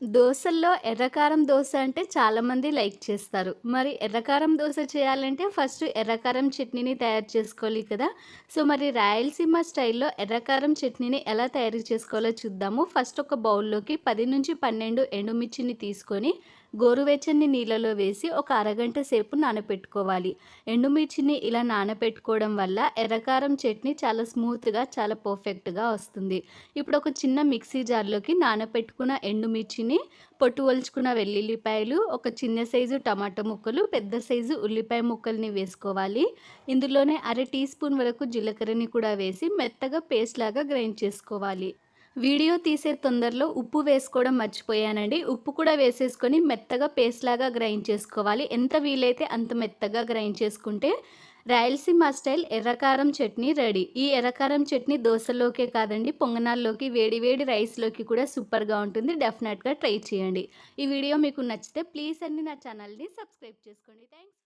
దోశల్లో ఎర్రకారం దోశ అంటే చాలామంది లైక్ చేస్తారు. మరి ఎర్రకారం దోశ చేయాలంటే ఫస్ట్ ఎర్రకారం చట్నీని తయారు చేసుకోవాలి కదా! సో, మరి రాయలసీమ స్టైల్‌లో ఎర్రకారం చట్నీని ఎలా తయారు చేసుకోవాలో చూద్దాము. ఫస్ట్ ఒక బౌల్‌లోకి 10-12 ఎండుమిర్చిని తీసుకొని గోరువెచ్చని నీళ్ళలో వేసి ఒక అరగంట సేపు నానపెట్టుకోవాలి. ఎండుమిర్చిని ఇలా నానపెట్టుకోవడం వల్ల ఎర్రకారం చట్నీ చాలా స్మూత్‌గా, చాలా పర్ఫెక్ట్‌గా వస్తుంది. ఇప్పుడు ఒక చిన్న మిక్సీ జార్‌లోకి నానపెట్టుకున్న ఎండుమిర్చిని, పొట్టు ఒలుచుకున్న వెల్లుల్లిపాయలు, ఒక చిన్న సైజు టమాటా ముక్కలు, పెద్ద సైజు ఉల్లిపాయ ముక్కల్ని వేసుకోవాలి. ఇందులోనే అర టీ స్పూన్ వరకు జీలకర్రని కూడా వేసి మెత్తగా పేస్ట్ లాగా గ్రైండ్ చేసుకోవాలి. వీడియో తీసే తొందరలో ఉప్పు వేసుకోవడం మర్చిపోయానండి. ఉప్పు కూడా వేసేసుకొని మెత్తగా పేస్ట్ లాగా గ్రైండ్ చేసుకోవాలి. ఎంత వీలైతే అంత మెత్తగా గ్రైండ్ చేసుకుంటే రాయలసీమ స్టైల్ ఎర్రకారం చట్నీ రెడీ. ఈ ఎర్రకారం చట్నీ దోసలోకే కాదండి పొంగనాల్లోకి, వేడి వేడి రైస్‌లోకి కూడా సూపర్‌గా ఉంటుంది. డెఫినెట్‌గా ట్రై చేయండి. ఈ వీడియో మీకు నచ్చితే ప్లీజ్ అండి నా ఛానల్‌ని సబ్స్క్రైబ్ చేసుకోండి. థ్యాంక్స్